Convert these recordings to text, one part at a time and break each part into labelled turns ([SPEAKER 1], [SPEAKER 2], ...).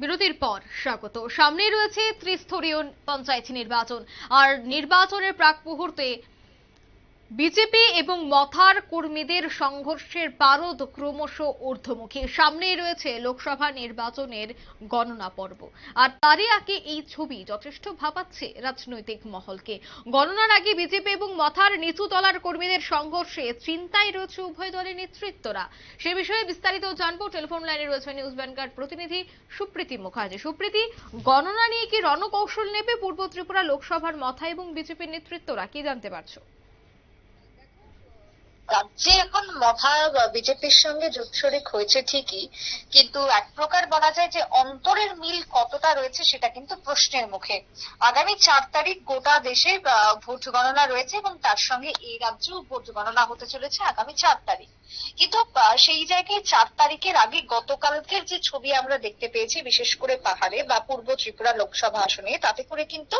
[SPEAKER 1] বিরতির পর স্বাগত। সামনে রয়েছে ত্রিস্তরীয় পঞ্চায়েত নির্বাচন। আর নির্বাচনের প্রাক মুহূর্তে বিজেপি এবং মথার কর্মীদের সংঘর্ষের পারদ ক্রমশ ঊর্ধ্বমুখী। সামনেই রয়েছে লোকসভা নির্বাচনের গণনা পর্ব। আর তারই আগে এই ছবি যথেষ্ট ভাবাচ্ছে রাজনৈতিক মহলকে। গণনার আগে বিজেপি এবং মথার নিচু তলার কর্মীদের সংঘর্ষে চিন্তায় রয়েছে উভয় দলের নেতৃত্বরা। সে বিষয়ে বিস্তারিত জানব। টেলিফোন লাইনে রয়েছে নিউজ ভ্যানগার্ড প্রতিনিধি সুপ্রীতি মুখার্জি। সুপ্রীতি, গণনা নিয়ে কি রণকৌশল নেবে পূর্ব ত্রিপুরা লোকসভার মথা এবং বিজেপির নেতৃত্বরা, কি জানতে পারছ?
[SPEAKER 2] রাজ্যে এখন মথা বিজেপির সঙ্গে জোট শরিক হয়েছে ঠিকই, কিন্তু এক প্রকার বলা যায় যে অন্তরের মিল কতটা রয়েছে সেটা কিন্তু প্রশ্নের মুখে। আগামী চার তারিখ গোটা দেশে ভোট গণনা রয়েছে এবং তার সঙ্গে এই রাজ্যেও ভোট গণনা হতে চলেছে আগামী চার তারিখ। কিন্তু সেই জায়গায় চার তারিখের আগে গতকালকের যে ছবি আমরা দেখতে পেয়েছি, বিশেষ করে পাহাড়ে বা পূর্ব ত্রিপুরা লোকসভা আসনে, তাতে করে কিন্তু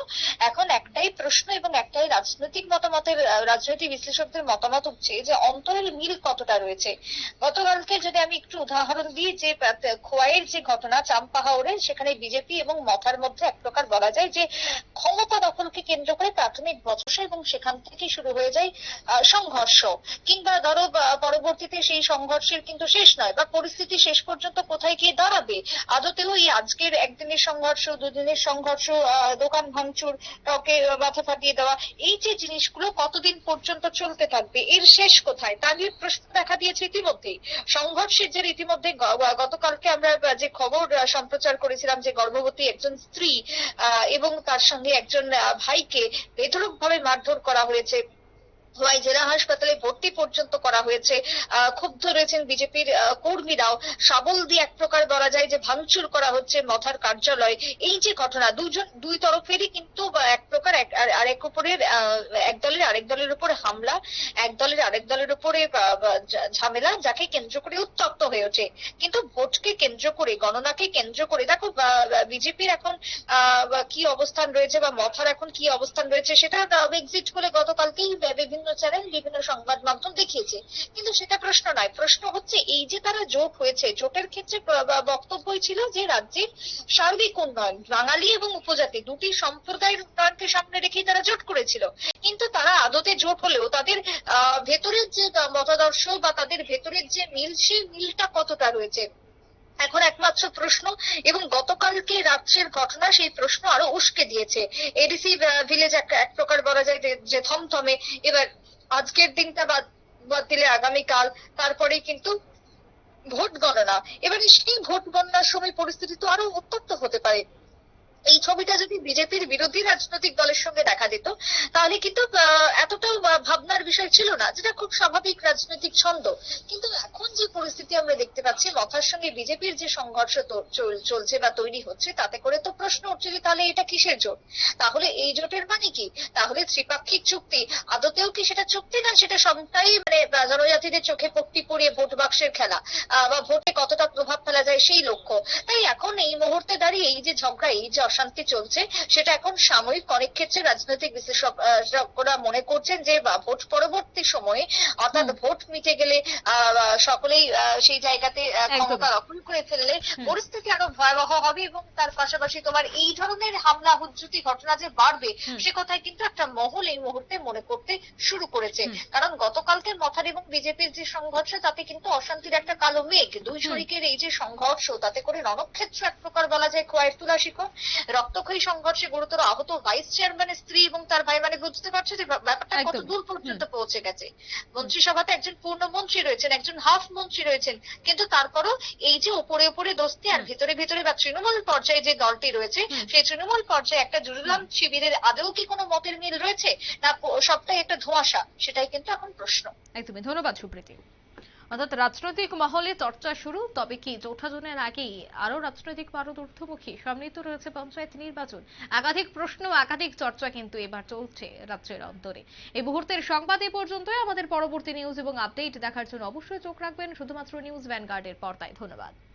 [SPEAKER 2] এখন একটাই প্রশ্ন এবং একটাই রাজনৈতিক মতামতের রাজনৈতিক বিশ্লেষকদের মতামত উঠছে যে অন্তরের মিল কতটা রয়েছে? গতকালকে যদি আমি একটু উদাহরণ দিই, যে খোয়াইয়ের যে ঘটনা চাম্পাহাওড়ে সেখানে বিজেপি এবং মথার মধ্যে এক প্রকার বলা যায় যে, ক্ষমতা দখলকে কেন্দ্র করে প্রাথমিক বচসা এবং সেখান থেকে শুরু হয়ে যায় সংঘর্ষ। কিংবা ধরো পরবর্তীতে সেই সংঘর্ষের কিন্তু শেষ নয়, বা পরিস্থিতি শেষ পর্যন্ত কোথায় গিয়ে দাঁড়াবে? আদতেও এই আজকের একদিনের সংঘর্ষ, দুদিনের সংঘর্ষ দোকান ভাঙচুর কাউকে মাথা ফাটিয়ে দেওয়া, এই যে জিনিসগুলো কতদিন পর্যন্ত চলতে থাকবে, এর শেষ কোথায়? তা নিয়ে প্রশ্ন দেখা দিয়েছে ইতিমধ্যেই। সংঘর্ষের যে ইতিমধ্যে গতকালকে আমরা যে খবর সম্প্রচার করেছিলাম যে গর্ভবতী একজন স্ত্রী এবং তার সঙ্গে একজন ভাইকে বেধড়ক ভাবে মারধর করা হয়েছে। হোয়াই জেলা হাসপাতালে ভর্তি পর্যন্ত করা হয়েছে। ক্ষুব্ধ রয়েছেন বিজেপির কর্মীরাও। শাবল দিয়ে এক প্রকার বলা যায় যে ভাঙচুর করা হচ্ছে মথার কার্যালয়। এই যে ঘটনা, দুজন, দুই তরফেরই কিন্তু এক প্রকার আরেক উপরের এক দলের আরেক দলের উপরে হামলা, এক দলের আরেক দলের উপরে ঝামেলা, যাকে কেন্দ্র করে উত্তপ্ত হয়ে ওঠে। কিন্তু ভোটকে কেন্দ্র করে, গণনাকে কেন্দ্র করে, দেখো বিজেপির এখন কি অবস্থান রয়েছে বা মথার এখন কি অবস্থান রয়েছে, সেটা এক্সিট করে গতকালকেই বিভিন্ন চ্যানেল বিভিন্ন সংবাদ মাধ্যম দেখিয়েছে। কিন্তু সেটা প্রশ্ন নয়। প্রশ্ন হচ্ছে, এই যে তারা জোট হয়েছে, জোটের ক্ষেত্রে বক্তব্যই ছিল যে রাজ্যের সার্বিক উন্নয়ন, বাঙালি এবং উপজাতি দুটি সম্প্রদায়ের উন্নয়নকে সামনে রেখেই তারা জোট করেছিল। কিন্তু তারা আদতে জোট হলেও তাদের ভেতরের যে মতাদর্শ বা তাদের ভেতরের যে মিল, সেই মিলটা কতটা রয়েছে? এখন একমাত্র প্রশ্ন, এবং গতকালকে রাত্রের ঘটনা সেই প্রশ্ন আরও উস্কে দিয়েছে। এডিসি ভিলেজ একটা এক প্রকার বলা যায় যে- থমথমে। এবার আজকের দিনটা বাদ বাদ দিলে আগামীকাল, তারপরেই কিন্তু ভোট গণনা। এবারে সেই ভোট গণনার সময় পরিস্থিতি তো আরও উত্তপ্ত হতে পারে। এই ছবিটা যদি বিজেপির বিরোধী রাজনৈতিক দলের সঙ্গে দেখা দিত, তাহলে কিন্তু এতটাও ভাবনার বিষয় ছিল না যেটা খুব স্বাভাবিক রাজনৈতিক ছন্দ। কিন্তু এখন যে পরিস্থিতি আমরা দেখতে পাচ্ছি মথার সঙ্গে বিজেপির যে সংঘর্ষ চলছে বা তৈরি হচ্ছে, তাতে করে তো প্রশ্ন উঠছে যে তাহলে এটা কিসের জোট? তাহলে এই জোটের মানে কি? তাহলে ত্রিপাক্ষিক চুক্তি, আদতেও কি সেটা চুক্তি না, সেটা সবটাই মানে জনজাতিদের চোখে পট্টি পরিয়ে ভোট বাক্সের খেলা বা ভোটে কতটা প্রভাব ফেলা যায় সেই লক্ষ্য। তাই এখন এই মুহূর্তে দাঁড়িয়ে এই যে ঝগড়া এই যে অশান্তি চলছে সেটা এখন সাময়িক অনেক ক্ষেত্রে রাজনৈতিক বিশ্লেষকরা মনে করছেন যে ভোট পরবর্তী সময়ে অর্থাৎ ভোট মিটে গেলে সকলেই সেই জায়গাতে ক্ষমতা দখল করে ফেললে পরিস্থিতি আরও ভয়াবহ হবে এবং তার পাশাপাশি তোমার এই ধরনের হামলা হুজ্জুতি ঘটনা যে বাড়বে সে কথাই কিন্তু একটা মহল এই মুহূর্তে মনে করতে শুরু করেছে। কারণ গতকালকে মথার এবং বিজেপির যে সংঘর্ষ তাতে কিন্তু অশান্তির একটা কালো মেঘ দুই। শরিকের এই যে সংঘর্ষ তাতে করে রণক্ষেত্র এক প্রকার বলা যায় খোয়াইয়ের তুলা শিখর রক্তক্ষয়ী সংঘর্ষে গুরুতর আহত ভাইস চেয়ারম্যানের স্ত্রী এবং তার ভাই মানে বুঝতে পারছে যে ব্যাপারটা কত দূর পর্যন্ত পৌঁছে গেছে। মন্ত্রিসভাতে একজন পূর্ণ মন্ত্রী রয়েছেন একজন হাফ মন্ত্রী রয়েছেন কিন্তু তারপরও এই যে উপরে উপরে দোস্তি আর ভিতরে ভিতরে বা তৃণমূল পর্যায়ে যে দলটি রয়েছে সেই তৃণমূল পর্যায়ে একটা জুড়িলাম শিবিরের আদৌ কি কোনো মতের মিল রয়েছে? না সবটাই একটা ধোঁয়াশা সেটাই কিন্তু এখন প্রশ্ন।
[SPEAKER 1] একদমই। ধন্যবাদ সুপ্রীতি। অর্থাৎ রাজনৈতিক মহলে চর্চা শুরু, তবে কি জোঠাজনের জনের আগেই আরও রাজনৈতিক পারদ ঊর্ধ্বমুখী? সামনেই রয়েছে পঞ্চায়েত নির্বাচন। একাধিক প্রশ্ন, একাধিক চর্চা কিন্তু এবার চলছে রাজ্যের অন্তরে। এই মুহূর্তের সংবাদ এ পর্যন্তই। আমাদের পরবর্তী নিউজ এবং আপডেট দেখার জন্য অবশ্যই চোখ রাখবেন। শুধুমাত্র নিউজ ভ্যানগার্ডের পর্দায়। ধন্যবাদ।